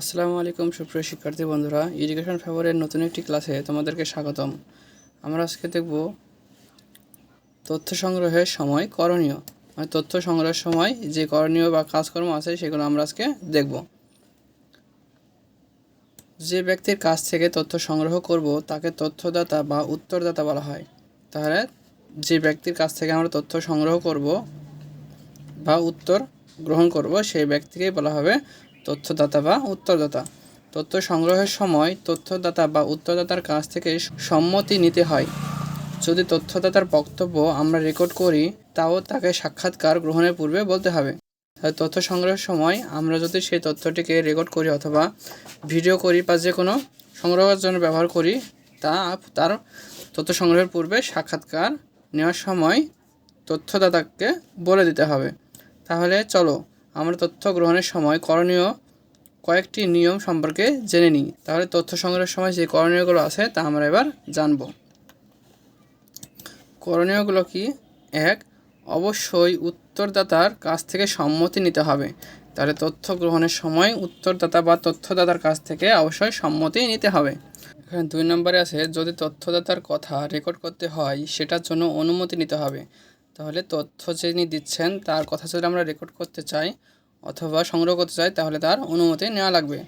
আসসালামু আলাইকুম, সুপ্রিয় শিক্ষার্থী বন্ধুরা। এডুকেশন ফেভারের নতুন একটি ক্লাসে তোমাদেরকে স্বাগতম। আমরা আজকে দেখব তথ্য সংগ্রহের সময় করণীয়। মানে তথ্য সংগ্রহের সময় যে করণীয় বা কাজকর্ম আছে, সেগুলো আমরা আজকে দেখব। যে ব্যক্তির কাছ থেকে তথ্য সংগ্রহ করব, তাকে তথ্যদাতা বা উত্তরদাতা বলা হয়। তাহলে যে ব্যক্তির কাছ থেকে আমরা তথ্য সংগ্রহ করব বা উত্তর গ্রহণ করব, সেই ব্যক্তিকেই বলা হবে তথ্যদাতা বা উত্তরদাতা। তথ্য সংগ্রহের সময় তথ্যদাতা বা উত্তরদাতার কাছ থেকে সম্মতি নিতে হয়। যদি তথ্যদাতার বক্তব্য আমরা রেকর্ড করি, তাও তাকে সাক্ষাৎকার গ্রহণের পূর্বে বলতে হবে। তথ্য সংগ্রহের সময় আমরা যদি সেই তথ্যটিকে রেকর্ড করি অথবা ভিডিও করি বা যে কোনো সংগ্রহের জন্য ব্যবহার করি, তা তার তথ্য সংগ্রহের পূর্বে সাক্ষাৎকার নেওয়ার সময় তথ্যদাতাকে বলে দিতে হবে। তাহলে চলো আমরা তথ্য গ্রহণের সময় করণীয় কয়েকটি নিয়ম সম্পর্কে জেনে নিই। তাহলে তথ্য সংগ্রহের সময় যে করণীয়গুলো আছে তা আমরা এবার জানব। করণীয়গুলো কি? এক, অবশ্যই উত্তরদাতার কাছ থেকে সম্মতি নিতে হবে। তাহলে তথ্য গ্রহণের সময় উত্তরদাতা বা তথ্যদাতার কাছ থেকে অবশ্যই সম্মতি নিতে হবে। এখানে দুই নম্বরে আছে, যদি তথ্যদাতার কথা রেকর্ড করতে হয়, সেটার জন্য অনুমতি নিতে হবে। তাহলে তথ্য যিনি দিচ্ছেন, তার কথা যদি আমরা রেকর্ড করতে চাই অথবা সংগ্রহ করতে চাই, তাহলে তার অনুমতি নেওয়া লাগবে।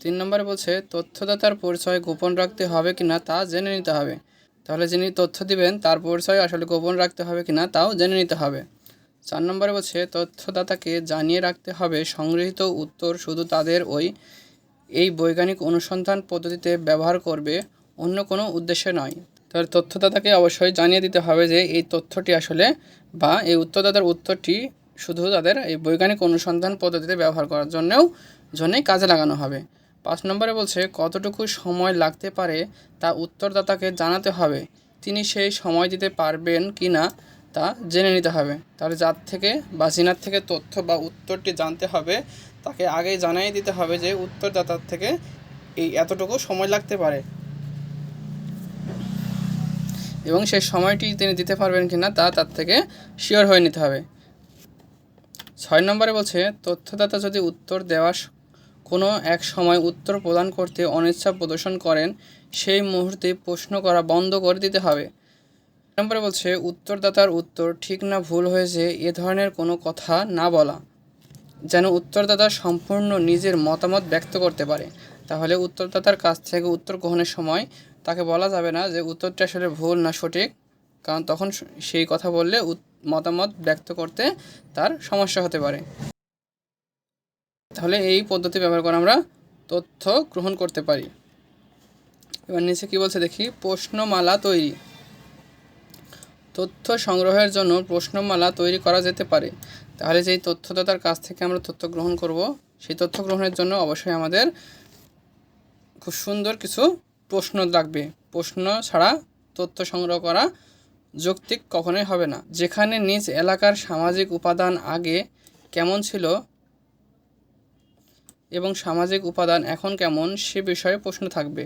তিন নম্বরে বলছে, তথ্যদাতার পরিচয় গোপন রাখতে হবে কি না তা জেনে নিতে হবে। তাহলে যিনি তথ্য দিবেন, তার পরিচয় আসলে গোপন রাখতে হবে কি না তাও জেনে নিতে হবে। চার নম্বরে বলছে, তথ্যদাতাকে জানিয়ে রাখতে হবে, সংগৃহীত উত্তর শুধু তাদের ওই এই বৈজ্ঞানিক অনুসন্ধান পদ্ধতিতে ব্যবহার করবে, অন্য কোনো উদ্দেশ্যে নয়। তাহলে তথ্যদাতাকে অবশ্যই জানিয়ে দিতে হবে যে এই তথ্যটি আসলে বা এই উত্তরদাতার উত্তরটি শুধু তাদের এই বৈজ্ঞানিক অনুসন্ধান পদ্ধতিতে ব্যবহার করার জন্যও জন্যই কাজে লাগানো হবে। পাঁচ নম্বরে বলছে, কতটুকু সময় লাগতে পারে তা উত্তরদাতাকে জানাতে হবে? তিনি সেই সময় দিতে পারবেন কি না তা জেনে নিতে হবে। তাহলে যার থেকে বা জিনার থেকে তথ্য বা উত্তরটি জানতে হবে, তাকে আগেই জানাই দিতে হবে যে উত্তরদাতার থেকে এই এতটুকু সময় লাগতে পারে। এবং সেই সময়টি তিনি দিতে পারবেন কি না তা তার থেকে শিওর হয়ে নিতে হবে। ছয় নম্বরে বলছে, তথ্যদাতা যদি উত্তর দেওয়ার কোনো এক সময় উত্তর প্রদান করতে অনিচ্ছা প্রদর্শন করেন, সেই মুহূর্তে প্রশ্ন করা বন্ধ করে দিতে হবে। নম্বরে বলছে, উত্তরদাতার উত্তর ঠিক না, ভুল হয়েছে, এ ধরনের কোনো কথা না বলা, যেন উত্তরদাতা সম্পূর্ণ নিজের মতামত ব্যক্ত করতে পারে। তাহলে উত্তরদাতার কাছ থেকে উত্তর গ্রহণের সময় তাকে বলা যাবে না যে উত্তরটা আসলে ভুল না সঠিক, কারণ তখন সেই কথা বললে মতামত ব্যক্ত করতে তার সমস্যা হতে পারে। তাহলে এই পদ্ধতি ব্যবহার করে আমরা তথ্য গ্রহণ করতে পারি। এবার নিচে কি বলছে দেখি, প্রশ্নমালা তৈরি। তথ্য সংগ্রহের জন্য প্রশ্নমালা তৈরি করা যেতে পারে। তাহলে যেই তথ্যদাতার কাছ থেকে আমরা তথ্য গ্রহণ করব, সেই তথ্য গ্রহণের জন্য অবশ্যই আমাদের খুব সুন্দর কিছু প্রশ্ন লাগবে। প্রশ্ন ছাড়া তথ্য সংগ্রহ করা যৌক্তিক কখনোই হবে না। যেখানে নিজ এলাকার সামাজিক উপাদান আগে কেমন ছিল এবং সামাজিক উপাদান এখন কেমন, সে বিষয়ে প্রশ্ন থাকবে।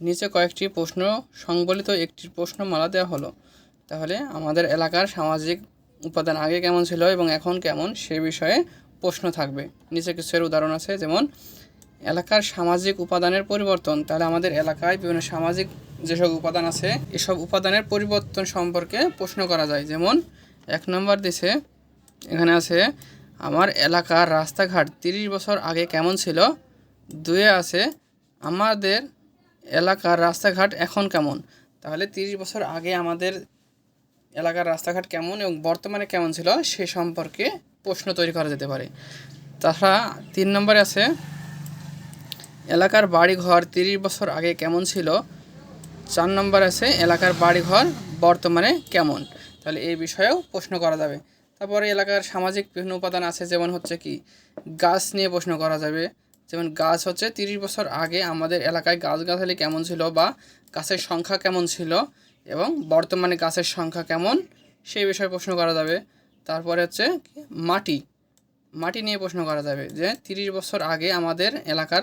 নিচে কয়েকটি প্রশ্ন, সংবলিত একটি প্রশ্নমালা দেওয়া হলো। তাহলে আমাদের এলাকার সামাজিক উপাদান আগে কেমন ছিল এবং এখন কেমন, সে বিষয়ে প্রশ্ন থাকবে। নিচে কিছু উদাহরণ আছে, যেমন এলাকার সামাজিক উপাদানের পরিবর্তন, তাহলে আমাদের এলাকায় বিভিন্ন সামাজিক যেসব উপাদান আছে, এসব উপাদানের পরিবর্তন সম্পর্কে প্রশ্ন করা যায়। যেমন, এক নম্বর দিছে, এখানে আছে, আমার এলাকার রাস্তাঘাট তিরিশ বছর আগে কেমন ছিল? দুয়ে আছে, আমাদের এলাকার রাস্তাঘাট এখন কেমন? তাহলে তিরিশ বছর আগে আমাদের এলাকার রাস্তাঘাট কেমন এবং বর্তমানে কেমন ছিল, সে সম্পর্কে প্রশ্ন তৈরি করা যেতে পারে। তাছাড়া তিন নম্বরে আছে এলাকার বাড়িঘর তিরিশ বছর আগে কেমন ছিল? চার নম্বর আছে, এলাকার বাড়িঘর বর্তমানে কেমন? তাহলে এই বিষয়েও প্রশ্ন করা যাবে। তারপরে এলাকার সামাজিক বিভিন্ন উপাদান আছে, যেমন হচ্ছে কি? গাছ নিয়ে প্রশ্ন করা যাবে। যেমন গাছ হচ্ছে তিরিশ বছর আগে আমাদের এলাকায় গাছগাছালি কেমন ছিল বা গাছের সংখ্যা কেমন ছিল এবং বর্তমানে গাছের সংখ্যা কেমন, সেই বিষয়ে প্রশ্ন করা যাবে। তারপরে হচ্ছে মাটি। মাটি নিয়ে প্রশ্ন করা যাবে যে তিরিশ বছর আগে আমাদের এলাকার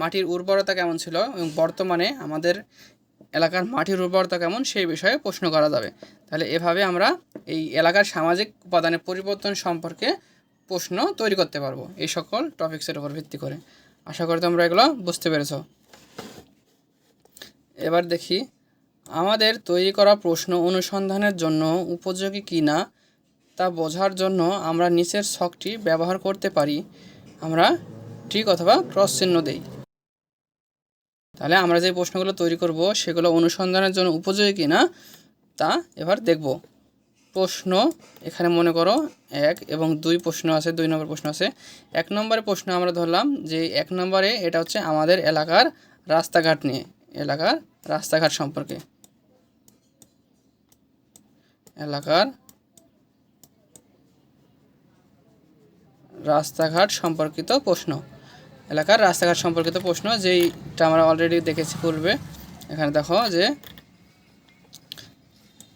মাটির উর্বরতা কেমন ছিল এবং বর্তমানে আমাদের এলাকার মাটির উর্বরতা কেমন সেই বিষয়ে প্রশ্ন করা যাবে। তাহলে এভাবে আমরা এই এলাকার সামাজিক উপাদানের পরিবর্তন সম্পর্কে প্রশ্ন তৈরি করতে পারব এই সকল টপিক্সের উপর ভিত্তি করে। আশা করি তোমরা এগুলো বুঝতে পেরেছ। এবার দেখি, আমাদের তৈরি করা প্রশ্ন অনুসন্ধানের জন্য উপযোগী কি না তা বোঝার জন্য আমরা নিচের ছকটি ব্যবহার করতে পারি। আমরা ঠিক অথবা ক্রস চিহ্ন দেই। তাহলে আমরা যে প্রশ্নগুলো তৈরি করব, সেগুলো অনুসন্ধানের জন্য উপযোগী কি না তা এবার দেখব। প্রশ্ন এখানে মনে করো এক এবং দুই প্রশ্ন আছে, দুই নম্বর প্রশ্ন আছে। এক নম্বরের প্রশ্ন আমরা ধরলাম যে এক নম্বরে এটা হচ্ছে আমাদের এলাকার রাস্তাঘাট নিয়ে, এলাকার রাস্তাঘাট সম্পর্কে। এলাকার রাস্তাঘাট সম্পর্কিত প্রশ্ন। এলাকার রাস্তাঘাট সম্পর্কিত প্রশ্ন যেইটা আমরা অলরেডি দেখেছি পূর্বে। এখানে দেখো যে,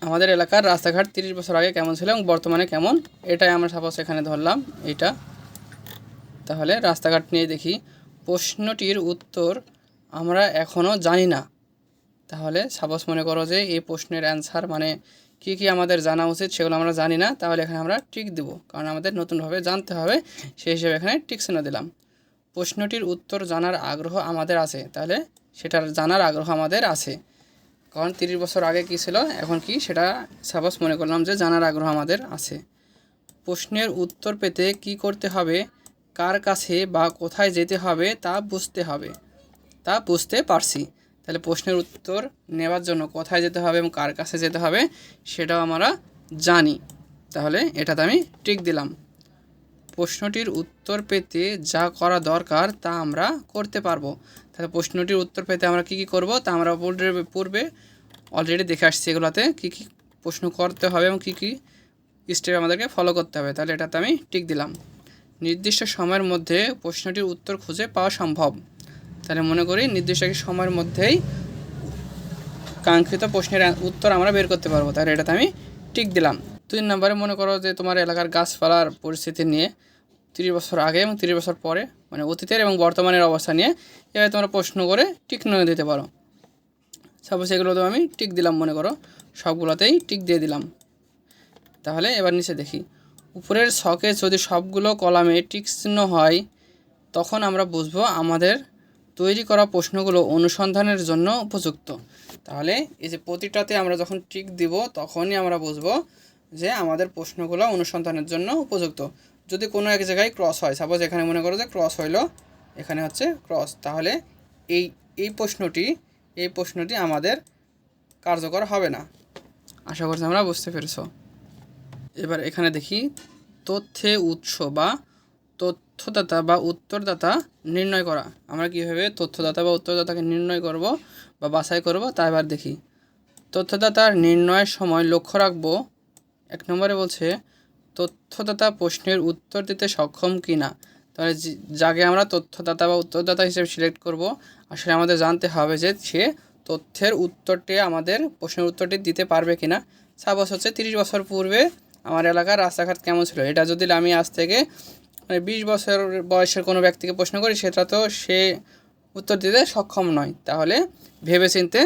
আমাদের এলাকার রাস্তাঘাট তিরিশ বছর আগে কেমন ছিল এবং বর্তমানে কেমন? এটাই আমরা সাপোজ এখানে ধরলাম, এইটা। তাহলে রাস্তাঘাট নিয়ে দেখি। প্রশ্নটির উত্তর আমরা এখনও জানি না। তাহলে সাপোজ মনে করো যে এই প্রশ্নের অ্যান্সার মানে কী কী আমাদের জানা উচিত সেগুলো আমরা জানি না, তাহলে এখানে আমরা টিক দেবো। কারণ আমাদের নতুনভাবে জানতে হবে, সেই হিসেবে এখানে টিক চিহ্ন দিলাম। প্রশ্নটির উত্তর জানার আগ্রহ আমাদের আছে, তাহলে সেটার জানার আগ্রহ আমাদের আছে। কারণ তিরিশ বছর আগে কী ছিল, এখন কি সেটা সাপোজ মনে করলাম যে জানার আগ্রহ আমাদের আছে। প্রশ্নের উত্তর পেতে কি করতে হবে, কার কাছে বা কোথায় যেতে হবে তা বুঝতে হবে। তা বুঝতে পারছি। তাহলে প্রশ্নের উত্তর নেওয়ার জন্য কোথায় যেতে হবে এবং কার কাছে যেতে হবে সেটাও আমরা জানি। তাহলে এটাতে আমি টিক দিলাম। প্রশ্নটির উত্তর পেতে যা করা দরকার তা আমরা করতে পারব। তাহলে প্রশ্নটির উত্তর পেতে আমরা কী কী করব তা আমরা পূর্বে পূর্বে অলরেডি দেখে আসছি এগুলোতে কী কী প্রশ্ন করতে হবে এবং কী কী স্টেপ আমাদেরকে ফলো করতে হবে। তাহলে এটাতে আমি টিক দিলাম। নির্দিষ্ট সময়ের মধ্যে প্রশ্নটির উত্তর খুঁজে পাওয়া সম্ভব। তাহলে মনে করি নির্দিষ্ট একটি সময়ের মধ্যেই কাঙ্ক্ষিত প্রশ্নের উত্তর আমরা বের করতে পারব। তাহলে এটাতে আমি টিক দিলাম। দুই নম্বরে মনে করো যে তোমার এলাকার গাছপালার পরিস্থিতি নিয়ে তিরিশ বছর আগে এবং তিরিশ বছর পরে মানে অতীতের এবং বর্তমানের অবস্থা নিয়ে এভাবে তোমরা প্রশ্ন করে টিক নিয়ে দিতে পারো। সাপোজ এগুলো তো আমি টিক দিলাম মনে করো, সবগুলোতেই টিক দিয়ে দিলাম। তাহলে এবার নিচে দেখি। উপরের ছকে যদি সবগুলো কলামে টিক চিহ্ন হয়, তখন আমরা বুঝব আমাদের তৈরি করা প্রশ্নগুলো অনুসন্ধানের জন্য উপযুক্ত। তাহলে এই যে প্রতিটাতে আমরা যখন টিক দিব, তখনই আমরা বুঝব যে আমাদের প্রশ্নগুলো অনুসন্ধানের জন্য উপযুক্ত। যদি কোনো এক জায়গায় ক্রস হয় সাপোজ এখানে মনে করো যে ক্রস হইল, এখানে হচ্ছে ক্রস তাহলে এই এই প্রশ্নটি এই প্রশ্নটি আমাদের কার্যকর হবে না। আশা করছি আমরা বুঝতে পেরেছ। এবার এখানে দেখি, তথ্যে উৎস বা তথ্যদাতা বা উত্তরদাতা নির্ণয় করা। আমরা কীভাবে তথ্যদাতা বা উত্তরদাতাকে নির্ণয় করব বা বাছাই করব তা এবার দেখি। তথ্যদাতার নির্ণয়ের সময় লক্ষ্য রাখব। এক নম্বরে বলছে, তথ্যদাতা প্রশ্নের উত্তর দিতে সক্ষম কি না তাহলে যাকে আমরা তথ্যদাতা বা উত্তরদাতা হিসেবে সিলেক্ট করব, আসলে আমাদের জানতে হবে যে সে তথ্যের উত্তরটি আমাদের প্রশ্নের উত্তরটি দিতে পারবে কি না সাপোজ হচ্ছে তিরিশ বছর পূর্বে আমার এলাকার রাস্তাঘাট কেমন ছিল? এটা যদি আমি আজ থেকে মানে বিশ বছর বয়সের কোনো ব্যক্তিকে প্রশ্ন করি, সেটা তো সে উত্তর দিতে সক্ষম নয়। তাহলে ভেবেচিন্তে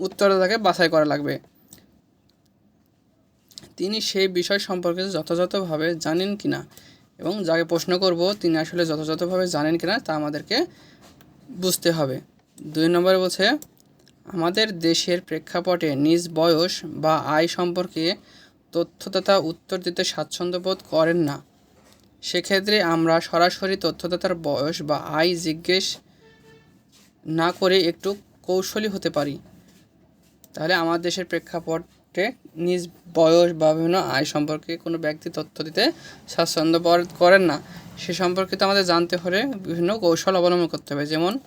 উত্তরদাতাকে বাছাই করা লাগবে। তিনি সেই বিষয় সম্পর্কে যথাযথভাবে জানেন কিনা এবং যাকে প্রশ্ন করব, তিনি আসলে যথাযথভাবে জানেন কিনা তা আমাদেরকে বুঝতে হবে। দুই নম্বরে বলছে, আমাদের দেশের প্রেক্ষাপটে নিজ বয়স বা আয় সম্পর্কে তথ্যদাতা উত্তর দিতে স্বাচ্ছন্দ্য বোধ করেন না। সেক্ষেত্রে আমরা সরাসরি তথ্যদাতার বয়স বা আয় জিজ্ঞেস না করে একটু কৌশলী হতে পারি। তাহলে আমার দেশের প্রেক্ষাপটে নিজ বয়স বা বিভিন্ন আয় সম্পর্কে কোনো ব্যক্তি তথ্য দিতে স্বাচ্ছন্দ্য করেন না। সে সম্পর্কিত আমাদের জানতে হলে বিভিন্ন কৌশল অবলম্বন করতে হবে। যেমন,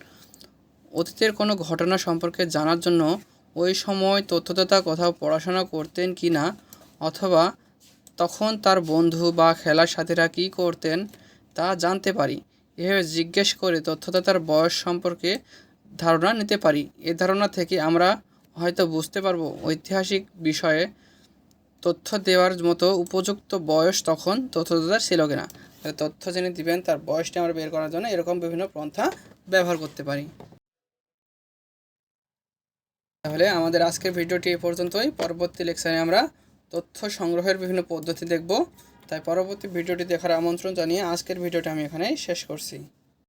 অতীতের কোনো ঘটনা সম্পর্কে জানার জন্য ওই সময় তথ্যদাতা কোথাও পড়াশোনা করতেন কি না অথবা তখন তার বন্ধু বা খেলার সাথীরা কী করতেন তা জানতে পারি। এভাবে জিজ্ঞেস করে তথ্যদাতার বয়স সম্পর্কে ধারণা নিতে পারি। এ ধারণা থেকে আমরা হয়তো বুঝতে পারব ঐতিহাসিক বিষয়ে তথ্য দেওয়ার মতো উপযুক্ত বয়স তখন তথ্যদাতার ছিল কিনা। তথ্য যিনি দিবেন, তার বয়সটা আমরা বের করার জন্য এরকম বিভিন্ন পন্থা ব্যবহার করতে পারি। তাহলে আমাদের আজকের ভিডিওটি এ পর্যন্তই। পরবর্তী লেকচারে আমরা তথ্য সংগ্রহের বিভিন্ন পদ্ধতি দেখব। তাই পরবর্তী ভিডিওটি দেখার আমন্ত্রণ জানিয়ে আজকের ভিডিওটি আমি এখানেই শেষ করছি।